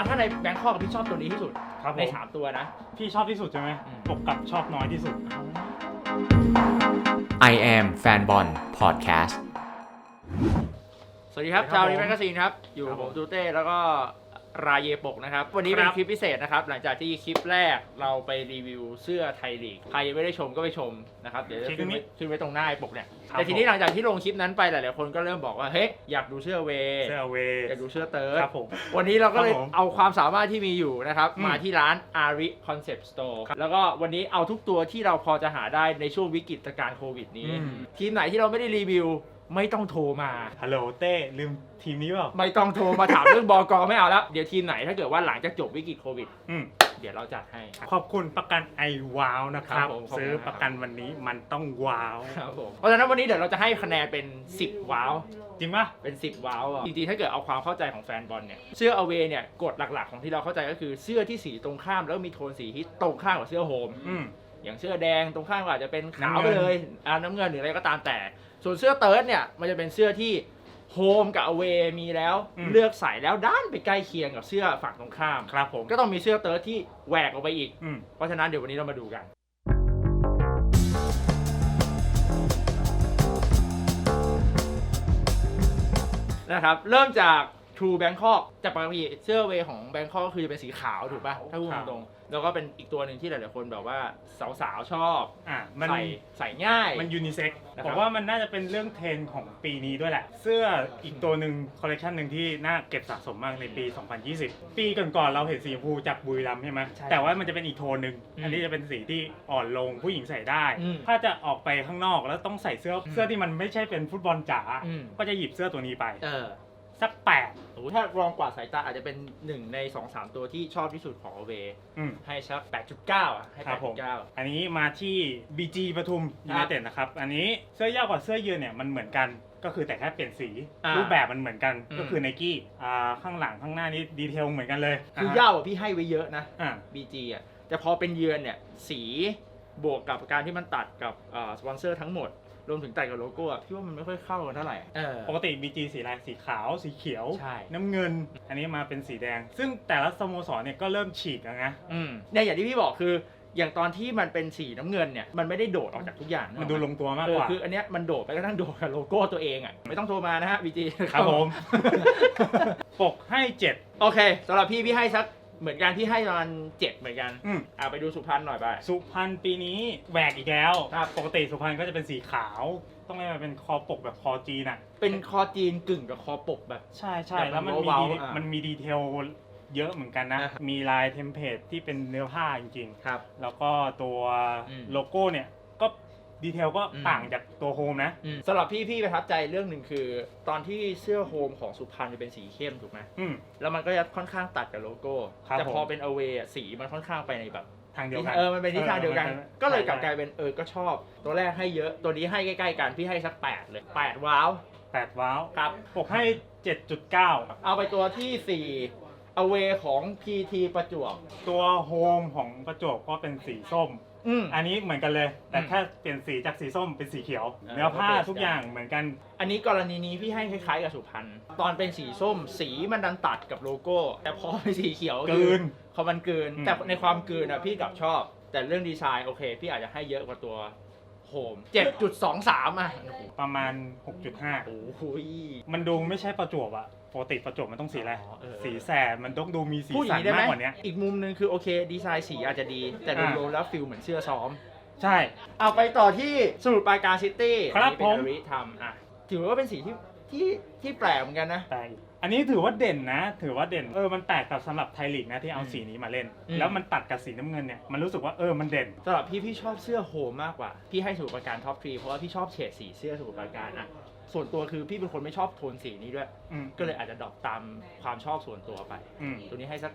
อะถ้าในแบงคอกพี่ชอบตัวนี้ที่สุดครับผในมสามตัวนะพี่ชอบที่สุดใช่ไหมอืม ปกกับชอบน้อยที่สุด I am Fanbon Podcast สวัสดีครับสวัสดีครับชาวนี้ผมแมกกาซีนครับ อยู่ครับผผมมตูเต้แล้วก็ รายเยปกนะครับ วันนี้เป็นครับคลิปพิเศษนะครับ หลังจากที่คลิปแรกเราไปรีวิวเสื้อไทยลีกใครยังไม่ได้ชมก็ไปชมนะครับ เดี๋ยวจะขึ้นไว้ขึ้นไว้ตรงหน้าไอ้ปกเนี่ยครับแต่ทีนี้หลังจากที่ลงคลิปนั้นไปหลายๆคนก็เริ่มบอกว่า เฮ้ย อยากดูเสื้อเวย์เสื้อเวอยากดูเสื้อเติร์ดครับผมวันนี้เราก็เลยครับผมเอาความสามารถที่มีอยู่นะครับอืมมาที่ร้าน Ari Concept Store แล้วก็วันนี้เอาทุกตัวที่เราพอจะหาได้ในช่วงวิกฤตการณ์โควิดนี้อืมทีมไหนที่เราไม่ได้รีวิว ไม่ต้องโทรมา ฮัลโหลเต้ลืมทีมนี้เปล่าไม่ต้องโทรมาถามเรื่องบอกอไม่เอาแล้ว เดี๋ยวทีมไหนถ้าเกิดว่าหลังจากจบวิกฤตโควิด อืมเดี๋ยวเราจัดให้ ขอบคุณประกันไอว้าวนะครับ ครับผมขอบคุณ ซื้อประกันวันนี้มันต้องว้าว ครับผมเพราะฉะนั้นวันนี้เดี๋ยวเราจะให้คะแนนเป็น 10 ว้าว จริงปะเป็น 10 ว้าวอะจริงๆ ถ้าเกิดเอาความเข้าใจของแฟนบอลเนี่ย เสื้อ away เนี่ยกฎหลักๆ ของที่เราเข้าใจก็คือเสื้อที่สีตรงข้ามแล้วมีโทนสีที่ตรงข้ามกับเสื้อโฮม อืม อย่างเสื้อแดงตรงข้ามก็อาจจะเป็นขาวน้ำไปเงินเลยอ่าน้ำเงินหรืออะไรก็ตามแต่ ส่วนเสื้อเติร์ดเนี่ยมันจะเป็นเสื้อที่โฮมกับ away มีแล้วเลือกใส่แล้วด้านไปใกล้เคียงกับเสื้อฝั่งตรงข้าม ครับผมก็ต้องมีเสื้อเติร์ดที่แหวกออกไปอีก อืม เพราะฉะนั้นเดี๋ยววันนี้เรามาดูกัน นะครับ เริ่มจาก True Bangkok จากปกติเสื้อเวของ Bangkok ก็คือจะเป็นสีขาวถูกป่ะ ถ้าพูดครับตรงๆ แล้วก็เป็นอีกตัวหนึ่งที่หลายๆคนแบบว่าสาวๆชอบอะมันใส่ใส่ง่าย มันยูนิเซ็กนะครับ ผมว่ามันน่าจะเป็นเรื่องเทรนด์ของปีนี้ด้วยแหละ เสื้ออีกตัวหนึ่งคอลเลคชันหนึ่งที่น่าเก็บสะสมมากในปี 2020 ปีก่อนๆเราเห็นสีชมพูจากบุรีรัมย์ใช่ไหมใช่แต่ว่ามันจะเป็นอีกโทนหนึ่งอืมอันนี้จะเป็นสีที่อ่อนลงผู้หญิงใส่ได้ อืมถ้าจะออกไปข้างนอกแล้วต้องใส่เสื้ออม เสื้อที่มันไม่ใช่เป็นฟุตบอลจ๋าอืมก็จะหยิบเสื้อตัวนี้ไป เออ สักแปดโอ้โหถ้ารองกว่าสายตาอาจจะเป็นหนึ่งใน2-3ตัวที่ชอบที่สุดของ a w a y อืม ให้สัก8.9อะให้ครับผม8.9อันนี้มาที่ BG ปทุมคยูรัไนบเต็ดนะครับ อันนี้เสื้อยาวกว่าเสื้อยืนเนี่ยมันเหมือนกัน ก็คือแต่แค่เปลี่ยนสี อ่ารูรูปแบบมันเหมือนกันอืม ก็คือไนกี้อ่าข้างหลังข้างหน้านี่ดีเทลเหมือนกันเลยคืออ่าย่าวอะพี่ให้ไว้เยอะนะ อ่า BG อะแต่พอเป็นเยือนเนี่ยสีบวกกับการที่มันตัดกับอ่าสปอนเซอร์ทั้งหมด รวมถึงตัดกับโลโก้อะพี่ว่ามันไม่ค่อยเข้ากันเท่าไหร่ เออ ปกติ BG สีอะไรสีขาวสีเขียว ใช่ น้ำเงิน อันนี้มาเป็นสีแดง ซึ่งแต่ละสโมสรเนี่ยก็เริ่มฉีกแล้วนะ อืมเนี่ยอย่างที่พี่บอกคืออย่างตอนที่มันเป็นสีน้ำเงินเนี่ยมันไม่ได้โดดออกจากทุกอย่างมันดูลงตัวมากเอกอว่า คืออันเนี้ยมันโดดไปก็ทั้งโดดกับโลโก้ตัวเองอะไม่ต้องโทรมานะฮะ BG ครับผม ปกให้เจ็ดโอเคสำหรับพี่พี่ให้สัก เหมือนกันพี่ให้ประมาณเจ็ดเหมือนกันอืมอ่าไปดูสุพรรณหน่อยไป สุพรรณปีนี้แหวกอีกแล้ว ครับ ปกติสุพรรณก็จะเป็นสีขาว ต้องให้มันเป็นคอปกแบบคอจีนอะ เป็นคอจีนกึ่งกับคอปกแบบ ใช่ใช่แบบแล้วมันมีเว้าๆดีอะมันมีดีเทลเยอะเหมือนกันนะ อ่าฮะมีลายเทมเพลตที่เป็นเนื้อผ้าจริงครับ ๆ แล้วก็ตัวอืม โลโก้เนี่ยก็ ดีเทลก็อืม ต่างจากตัวโฮมนะ สำหรับพี่พี่ประทับใจเรื่องหนึ่งคือ ตอนที่เสื้อโฮมของสุพรรณจะเป็นสีเข้มถูกไหมอืม แล้วมันก็จะค่อนข้างตัดกับโลโก้ ครับแต่พอผม เป็น away อะสีมันค่อนข้างไปในแบบทางเดียวกันเออมันเป็นทิศทางเดียวกัน ออก็เลยกลับกใช่ลายเป็นเออก็ชอบ ตัวแรกให้เยอะตัวนี้ให้ใกล้ๆกันพี่ให้สักแปดเลยแปดว้าวแปดว้าวครับปกให้เจ็ดจุดเก้าเอาไปตัวที่สี่ away ของ PT ประจวบตัวโฮมของประจวบก็เป็นสีส้ม อืม อันนี้เหมือนกันเลย แต่อืม แค่เปลี่ยนสีจากสีส้มเป็นสีเขียวเออเนื้อผ้าก็เปลี่ยนทุกอย่างเหมือนกัน อันนี้กรณีนี้พี่ให้คล้ายๆกับสุพรรณตอนเป็นสีส้มสีมันดันตัดกับโลโก้ แต่พอเป็นสีเขียวกลืนพอมันกลืน อืม แต่ในความกลืนอะพี่กลับชอบ แต่เรื่องดีไซน์โอเค พี่อาจจะให้เยอะกว่าตัวโฮม7.23อะประมาณ 6.5 โอ้โหมันดูไม่ใช่ประจวบอะ ปกติประจวบมันต้องสีอะไร อ๋อเออ สีแสดมันต้องดูมีสีพูดอย่าสังนนี้ได้ไหมามกกว่านี้อีกมุมหนึ่งคือโอเค ดีไซน์สีอาจจะดี แต่อ่า รวมๆแล้วฟิลเหมือนเสื้อซ้อม ใช่ เอาไปต่อที่สมุทรปราการซิตี้ครับอันนี้เป็นผมอริทำอะถือว่าเป็นสีที่ที่ที่แปลกเหมือนกันนะ แต่อันนี้ถือว่าเด่นนะ ถือว่าเด่น เออ มันแปลกกับสำหรับไทยลีกนะที่เอาอืมสีนี้มาเล่น อืม แล้วมันตัดกับสีน้ำเงินเนี่ย มันรู้สึกว่าเออ มันเด่น สำหรับพี่พี่ชอบเสื้อโฮมมากกว่า พี่ให้สมุทรปราการท็อปทรีเพราะว่าพี่ชอบเฉดสีเสื้อสมุทรปราการอะ ส่วนตัวคือพี่เป็นคนไม่ชอบโทนสีนี้ด้วย อืมก็เลยอาจจะดรอปตามความชอบส่วนตัวไป อืมตัวนี้ให้สัก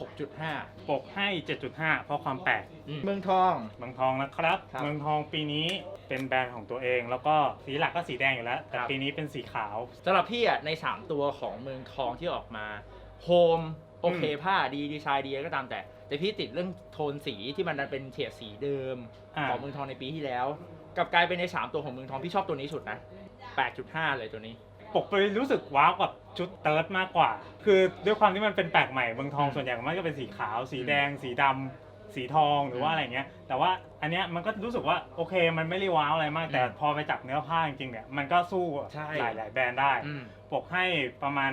6.5 ปกให้ 7.5 เพราะความแปลก เมืองทอง เมืองทองนะครับ ครับเมืองทองปีนี้เป็นแบรนด์ของตัวเอง แล้วก็สีหลักก็สีแดงอยู่แล้ว แต่ครับ ปีนี้เป็นสีขาว สำหรับพี่อะใน 3 ตัวของเมืองทองที่ออกมาโฮมโอเคอืม ผ้าดีดีไซน์ดีก็ตามแต่ แต่พี่ติดเรื่องโทนสีที่มันเป็นเฉดสีเดิม อ่าของเมืองทองในปีที่แล้วกลับกลายเป็นใน 3 ตัวของเมืองทองพี่ชอบตัวนี้สุดนะ 8.5 เลยตัวนี้ ปกไปรู้สึกว้าวกับชุดเติร์ดมากกว่า คือด้วยความที่มันเป็นแปลกใหม่เมืองทองอืมส่วนใหญ่มันก็เป็นสีขาว สีอืมแดง สีดำสีทองหรือว่าอะไรเงี้ย แต่ว่าอันเนี้ยมันก็รู้สึกว่าโอเคมันไม่ได้ว้าวอะไรมาก แต่อืมพอไปจับเนื้อผ้าจริงๆเนี่ยมันก็สู้ใช่ หลายหลายๆแบรนด์ได้ อืม ปกให้ประมาณ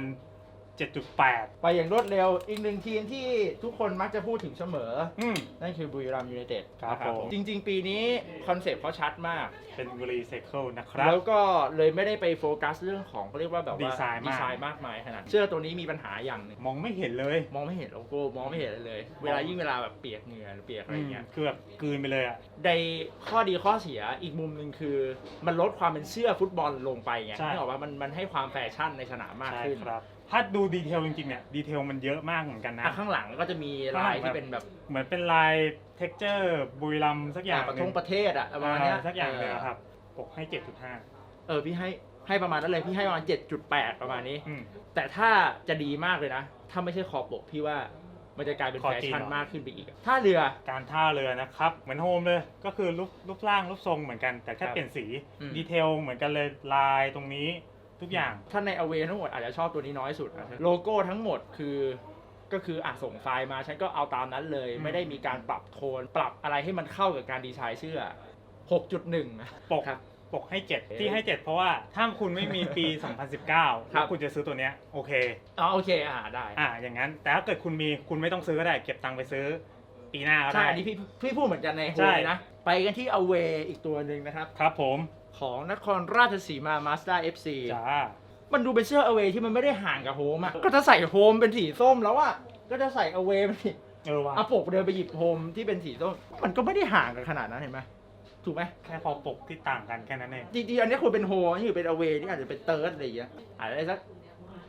7.8 ไปอย่างรวดเร็วอีกหนึ่งทีมที่ทุกคนมักจะพูดถึงเสมอ อืม นั่นคือบุรีรัมย์ยูไนเต็ดครับนะผม จริง ๆ ปีนี้คอนเซปต์เขาชัดมาก เป็นรีไซเคิลนะครับ แล้วก็เลยไม่ได้ไปโฟกัสเรื่องของเขาเรียกว่าแบบว่าดีไซน์มากดีไซน์มากมายขนาดนั้นเสื้อตัวนี้มีปัญหาอย่างหนึ่งมองไม่เห็นเลยมองไม่เห็นโลโก้มองไม่เห็นอะไรเลย เวลายิ่งเวลาแบบเปียกเหงื่อหรือเปียกอะไรเงี้ยคือแบบกลืนไปเลยอะ ในข้อดีข้อเสียอีกมุมหนึ่งคือ มันลดความเป็นเสื้อฟุตบอลลงไปไงใช่ นึกออกว่ามันมันให้ความแฟชั่นในสนามมากใช่ขึ้น ครับ ถ้าดูดีเทลจริงๆเนี่ยดีเทลมันเยอะมากเหมือนกันนะ อะข้างหลังก็จะมีลายที่เป็นแบบเหมือนเป็นลายเท็กเจอร์บุรีรัมย์สักอย่างประหทนึ่งประเทศอะประมาณเนี้ยสักอย่างเลยอะครับปกให้7.5เออพี่ให้ให้ประมาณนั้นเลยพี่ให้ประมาณ7.8 ประมาณนี้ อืม แต่ถ้าจะดีมากเลยนะ ถ้าไม่ใช่คอปกพี่ว่ามันจะกลายเป็นคอแฟจีนชั่นเหรอ มากขึ้นไปอีกอะถ้าเรือ การท่าเรือนะครับ เหมือนโฮมเลยก็คือรูปรูปร่างรูปทรงเหมือนกันแต่แค่ครับเปลี่ยนสีอืม ดีเทลเหมือนกันเลยลายตรงนี้ ทุกอย่าง ถ้าในอเวทั้งหมดอาจจะชอบตัวนี้น้อยสุดอะโลโก้ทั้งหมดคือก็คืออะส่งไฟล์มาฉันก็เอาตามนั้นเลยอืมไม่ได้มีการปรับโทน ปรับอะไรให้มันเข้ากับการดีไซน์เสื้อ 6.1นะปกครับ ปกให้7เอ๊ะที่ให้ 7 เพราะว่าถ้าคุณไม่มีปี 2019ครัแล้วบคุณจะซื้อตัวเนี้ยโอเคอ๋อโอเคอ่าได้อ่าอย่างนั้น แต่ถ้าเกิดคุณมีคุณไม่ต้องซื้อก็ได้ เก็บตังค์ไปซื้อ ปีหน้าก็ใช่ได้อันนี้พี่พี่พูดเหมือนกันในโฮใช่เลยนะไปกันที่อเวอีกตัวหนึ่งนะครับ ครับผม ของนครราชสีมามาสด้าเอฟซีจ้ามันดูเป็นเสื้ออเวที่มันไม่ได้ห่างกับโฮมอะ ก็จะใส่โฮมเป็นสีส้มแล้วอะ ก็จะใส่อเวเป็นสีเออว่ะอาปกเดินไปหยิบโฮมที่เป็นสีส้ม มันก็ไม่ได้ห่างกันขนาดนั้นเห็นไหมถูกไหมแค่พอปกที่ต่างกันแค่นั้นเองจริงๆอันนี้ควรเป็นโฮนี่คือเป็นอเวนี่อาจจะเป็นเติร์ดอะไรอย่างเงี้ยอาจจะได้สัก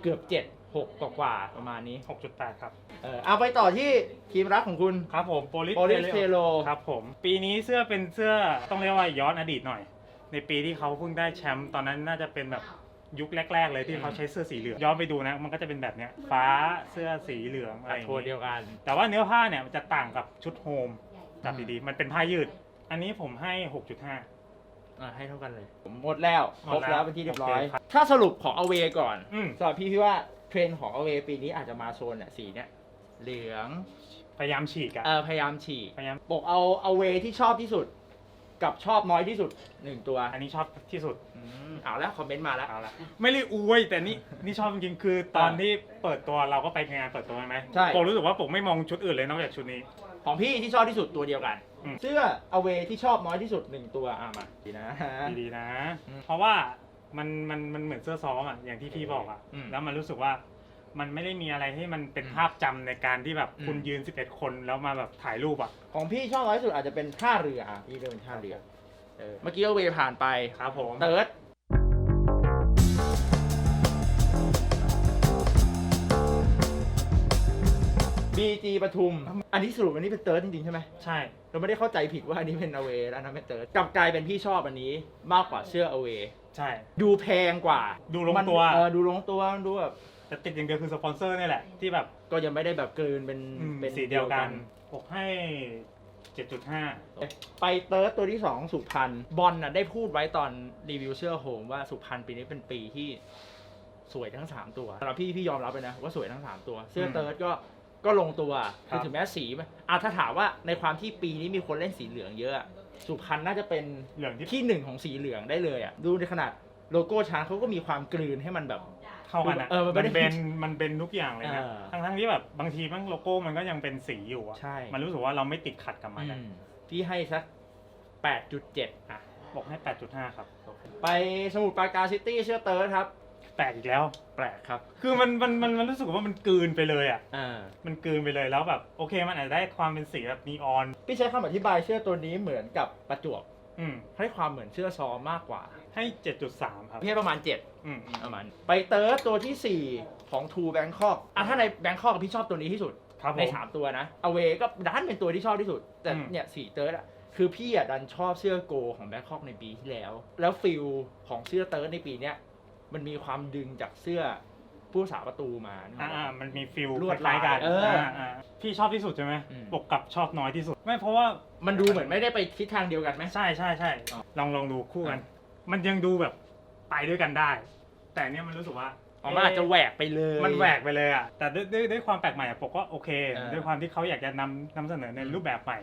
เกือบเจ็ดหกกว่าๆประมาณนี้ 6.8 ครับ เออเอาไปต่อที่ทีมรักของคุณ ครับผมโปลิส Police Telo ครับผม ปีนี้เสื้อเป็นเสื้อต้องเรียกว่าย้อนอดีตหน่อย ในปีที่เขาเพิ่งได้แชมป์ตอนนั้นน่าจะเป็นแบบยุคแรก ๆ เลยที่เขาใช้เสื้อสีเหลืองย้อนไปดูนะ มันก็จะเป็นแบบเนี้ยฟ้าเสื้อสีเหลืองอะไรอย่างโทนเดีงี้ยวกัน แต่ว่าเนื้อผ้าเนี่ยมันจะต่างกับชุดโฮมจับดีๆ มันเป็นผ้ายืด อันนี้ผมให้ 6.5 อ่าให้เท่ากันเลย ผมหมดแล้วหคมรดบแล้วแล้วเป็นที่เรียบร้อย โอเคครับ ถ้าสรุปของอเวก่อนอืมสำหรับพี่พี่ว่าเทรนด์ของอเวปีนี้อาจจะมาโซนเนี่ยสีเนี่ยเหลืองพยายามฉีกอะเออพยายามฉีกพยายาม บอกเอาเอาเวที่ชอบที่สุด กับชอบน้อยที่สุดหนึ่งตัวอันนี้ชอบที่สุด อืมเอาแล้วคอมเมนต์มาแล้ว เอาละไม่ได้อวยแต่นี่นี่ชอบจริงๆคือตอนอ่าที่เปิดตัวเราก็ไปงานเปิดตัวใช่ไหมใช่ ผมรู้สึกว่าผมไม่มองชุดอื่นเลยนอกจากชุดนี้ ของพี่ที่ชอบที่สุดตัวเดียวกัน อืม เสื้ออเวที่ชอบน้อยที่สุดหนึ่งตัวอะมาดีนะ ดีๆนะ อืมเพราะว่ามันมันมันเหมือนเสื้อซ้อมอะอย่างที่พี่บอกอะอืม แล้วมันรู้สึกว่า มันไม่ได้มีอะไรที่มันเป็นอืมภาพจำในการที่แบบอืมคุณยืน 11 คนแล้วมาแบบถ่ายรูปอะ ของพี่ชอบน้อยที่สุดอาจจะเป็นท่าเรืออะพี่เลือกเป็นท่าเรือเออเมื่อกี้อเวผ่านไป ครับผม เติร์ดบีจีปทุม อันนี้สรุปอันนี้เป็นเติร์ดจริงๆใช่ไหม ใช่ เราไม่ได้เข้าใจผิดว่าอันนี้เป็นอเวแล้วอันนั้นเป็นเติร์ดกลับกลายเป็นพี่ชอบอันนี้มากกว่าเสื้ออเว ใช่ ดูแพงกว่าดูลงตัว มันเออดูลงตัวมันดูแบบ แต่ติดอย่างเดียวคือสปอนเซอร์นี่แหละที่แบบก็ยังไม่ได้แบบเกินเป็นอืมเป็นสีเดียวกันผมให้7.5ไปเติร์ดตัวที่สองสุพรรณบอลน่ะได้พูดไว้ตอนรีวิวเสื้อโฮมว่าสุพรรณปีนี้เป็นปีที่สวยทั้ง 3 ตัวสำหรับพี่พี่ยอมรับเลยนะว่าสวยทั้ง 3 ตัว เสื้ออืมเติร์ดก็ก็ลงตัวครัคือบ ถึงแม้สีมันอะถ้าถามว่าในความที่ปีนี้มีคนเล่นสีเหลืองเยอะอะสุพรรณน่าจะเป็น เหลืองที่ ที่หนึ่งของสีเหลืองได้เลยอะ ดูในขนาดโลโก้ช้างเขาก็มีความกลืนให้มันแบบ เข้ากันอะเออมันไม่มันได้เป็นมันเป็นทุกอย่างเลยนะเออ ทั้งทั้งๆที่แบบบางทีมันโลโก้มันก็ยังเป็นสีอยู่อะใช่มันรู้สึกว่าเราไม่ติดขัดกับมันอะอืมพี่ให้สัก 8.7 อะ บอกให้ 8.5 ครับ ไปสมุทรปราการซิตี้เชื่อเติร์ดครับ แปลกอีกแล้ว แปลกครับคือมันมันมันมันรู้สึกว่ามันกลืนไปเลยอะ อ่ามันกลืนไปเลยแล้วแบบโอเคมันอาจจะได้ความเป็นสีแบบนีออน พี่ใช้คำอธิบายเสื้อตัวนี้เหมือนกับประจวบ อืมให้ความเหมือนเสื้อซ้อมมากกว่า ให้ 7.3 ครับพี่ให้ประมาณ 7 อืมอืมประมาณ ไปเติร์ดตัวทีสี่ 4 ของทูแบงคอกอะถ้าในแบงคอกพี่ชอบตัวนี้ที่สุด ครับผในม3ตัวนะ อเวก็ดันเป็นตัวที่ชอบที่สุด แต่อืม เนี่ยสี่เติร์ดอะคือพี่อะดันชอบเสื้อโกของแบงคอกในปีที่แล้ว แล้วฟิลของเสื้อเติร์ดในปีเนี้ยมันมีความดึงจากเสื้อผู้สาประตูมานึกออ่าอกปะอ่ามันมีฟิลลวดคล้ายๆกันลายเอออ่าพี่ชอบที่สุดใช่ไหมอืมปกกับชอบน้อยที่สุด ไม่เพราะว่ามันดูเหมือนไม่ได้ไปทิศทางเดียวกันไหม ใช่ใช่ใช่อ๋อลองลองดูคู่กัน มันยังดูแบบไปด้วยกันได้ แต่เนี้ยมันรู้สึกว่าอ๋อมันอาจจะแหวกไปเลย มันแหวกไปเลยอะแต่ด้วยด้วยด้วยความแปลกใหม่อะปกก็โอเค เออ ด้วยความที่เขาอยากจะนำนำเสนอในอืมรูปแบบใหม่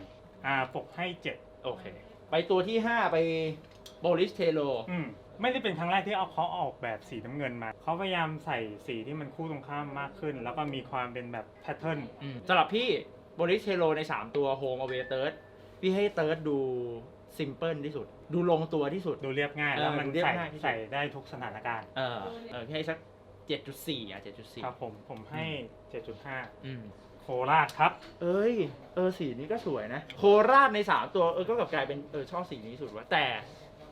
อ่าปกให้เจ็ดโอเค ไปตัวที่ 5 ไปโบลิสเทโล อืมไม่ได้เป็นครั้งแรกที่เอาเขาออกแบบสีน้ำเงินมาเขาพยายามใส่สีที่มันคู่ตรงข้ามมากขึ้น แล้วก็มีความเป็นแบบแพทเทิร์น สำหรับพี่โบลิสเทโลใน 3 ตัวโฮมอเวเติร์ดพี่ให้เติร์ดดู ซิมเพิลที่สุด ดูลงตัวที่สุด ดูเรียบง่ายเออแล้วมันดูเรียบใส่ง่ายที่สุด ใส่ได้ทุกสถานการณ์ เออเออพี่ให้สัก7.4อะ7.4ครับผมผมให้ 7.5 อืม โคราชครับ เอ้ย เออสีนี้ก็สวยนะ โคราชใน3ตัวเออก็กลับกลายเป็นเออชอบสีนี้สุดว่าแต่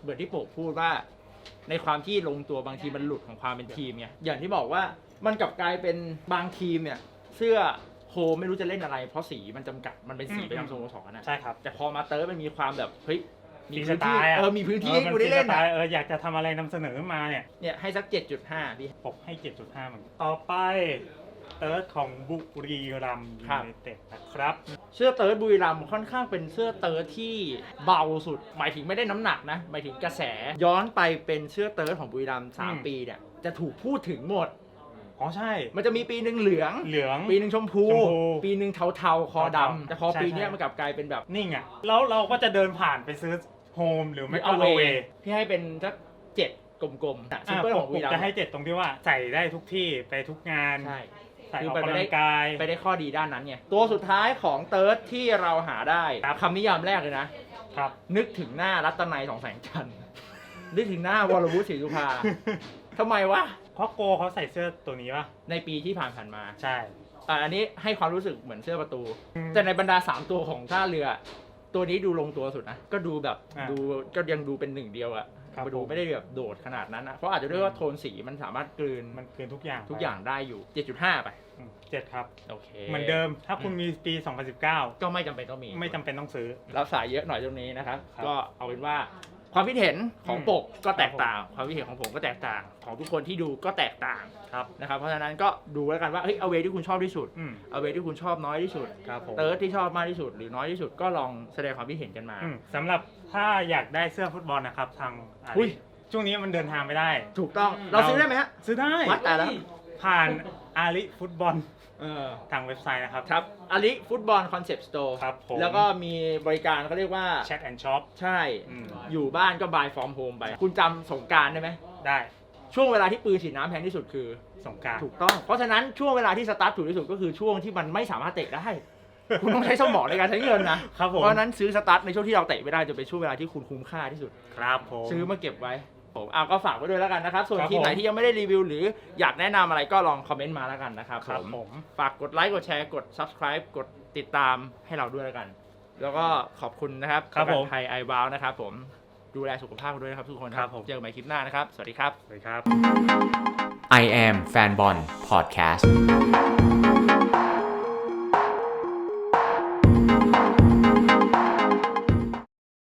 เหมือนที่โปกพูดว่า ในความที่ลงตัวบางทีมันหลุดของความเป็นทีมไงอย่างที่บอกว่ามันกลับกลายเป็นบางทีมเนี่ย เสื้อ โฮมไม่รู้จะเล่นอะไร เพราะสีมันจำกัดมันเป็นสีอืมประจำสโมสรนะใช่ครับแต่พอมาเติร์ดมันมีความแบบเฮ้ยมีมีสพื้นไตที่ล์อะเออมีพื้นที่ออให้มักูได้เล่นมีสอะตล์เอออยากจะทำอะไรนำเสนอมาเนี่ยเนี่ยให้สัก 7.5พี่ปกให้ 7.5เหมือนกันต่อไปเติร์ดของบุรีรัมย์ยูครับไนเต็ดนะครับเสื้อเติร์ดบุรีรัมย์ค่อนข้างเป็นเสื้อเติร์ดที่เบาสุด หมายถึงไม่ได้น้ำหนักนะหมายถึงกระแสย้อนไปเป็นเสื้อเติร์ดของบุรีรัมย์สามอืมปีเนี่ยจะถูกพูดถึงหมด อ๋อใช่ มันจะมีปีหนึ่งเหลือง เหลือง ปีหนึ่งชมพู ชมพูปีหนึ่งเทาๆคอดำเทาๆแต่พอใช่ปีเนี้ยใช่ มันกลับกลายเป็นแบบนิ่งอะแล้วเราก็จะเดินผ่านไปซื้อโฮมหรือไม่ก็เอาเอาเวเวพี่ให้เป็นสักเจ็ดกลมๆซิมเปิลของบุผมรีรัมจะให้ย์เจ็ดตรงที่ว่าใส่ได้ทุกที่ไปทุกงาน ใช่ ใส่คือออกไปกำได้ลังกาย ไปได้ข้อดีด้านนั้นไงตัวสุดท้ายของเติร์ดที่เราหาได้ครับ คำนิยามแรกเลยนะ ครับ นึกถึงหน้ารัตนัยสองแสงจันทร์นึกถึงหน้าวรวุฒิศรีสุภา ทำไมวะ เพราะโกเขาใส่เสื้อตัวนี้ป่ะ ในปีที่ผ่านผ่านๆมา ใช่ อะอันนี้ให้ความรู้สึกเหมือนเสื้อประตู อืมแต่ในบรรดา 3 ตัวของท่าเรือ ตัวนี้ดูลงตัวสุดนะ ก็ดูแบบอะดูก็ยังดูเป็นหนึ่งเดียวอะครับดูผม ไม่ได้แบบโดดขนาดนั้นนะเพราะอาจจะด้วยว่าโทนสีมันสามารถกลืนมันเกินทุกอย่างทุกอย่างได้อยู่ 7.5 ไป อืมเจ็ดครับ โอเคเหมือนเดิม ถ้าคุณมีปี 2019 ก็ไม่จำเป็นต้องมี ไม่จำเป็นต้องซื้อ รับสายเยอะหน่อยตรงนี้นะครับ ครับ ก็เอาเป็นว่า ความคิดเห็นของอืมปกก็แตกครับผมต่าง ความคิดเห็นของผมก็แตกต่าง ของทุกคนที่ดูก็แตกต่างครับนะครับ เพราะฉะนั้นก็ดูแล้วกันว่าเฮ้ยเอาเวที่คุณชอบที่สุดอืม เอาเวที่คุณชอบน้อยที่สุดครับผม เติร์ดที่ชอบมากที่สุด หรือน้อยที่สุดก็ลองแสดงความคิดเห็นกันมา อืมสำหรับถ้าอยากได้เสื้อฟุตบอลนะครับทางอาอุ้ย ช่วงนี้มันเดินทางไม่ได้ ถูกต้องเราซื้อได้ไหมฮะ ซื้อได้ วัดแต่แล้วผ่านอาลีฟุตบอล เออ ทางเว็บไซต์นะครับ ครับอลิฟุตบอลคอนเซปต์สโตร์ครับผม แล้วก็มีบริการเขาเรียกว่า แชทแอนด์ช็อป ใช่ อืม อยู่บ้านก็บายฟอร์มโฮมไป คุณจำสงกรารได้ไหม ได้ช่วงเวลาที่ปืนฉีดน้ำแพงที่สุดคือ สงกราร ถูกต้อง เพราะฉะนั้นช่วงเวลาที่สตาร์ทถูกที่สุดก็คือช่วงที่มันไม่สามารถเตะได้ คุณต้องใช้สมองในการใช้เงินนะครับผม เพราะฉะนั้นซื้อสตาร์ทในช่วงที่เราเตะไม่ได้จะเป็นช่วงเวลาที่คุณคุ้มค่าที่สุด ครับผม ซื้อมาเก็บไว้ ผมเอาก็ฝากไว้ด้วยแล้วกันนะครับ ส่วนครับทีมไหนผม ที่ยังไม่ได้รีวิว หรืออยากแนะนำอะไรก็ลองคอมเมนต์มาแล้วกันนะครับครับผมผมฝากกดไลค์กดแชร์กด subscribe กดติดตามให้เราด้วยแล้วกัน แล้วก็ขอบคุณนะครับครับกัผมไทยไอบาวนะครับผมดูแลสุขภาพกันด้วยนะครับทุกคนครับผม เจอกันใหม่คลิปหน้านะครับ สวัสดีครับ สวัสดีครับ I am Fanbon Podcast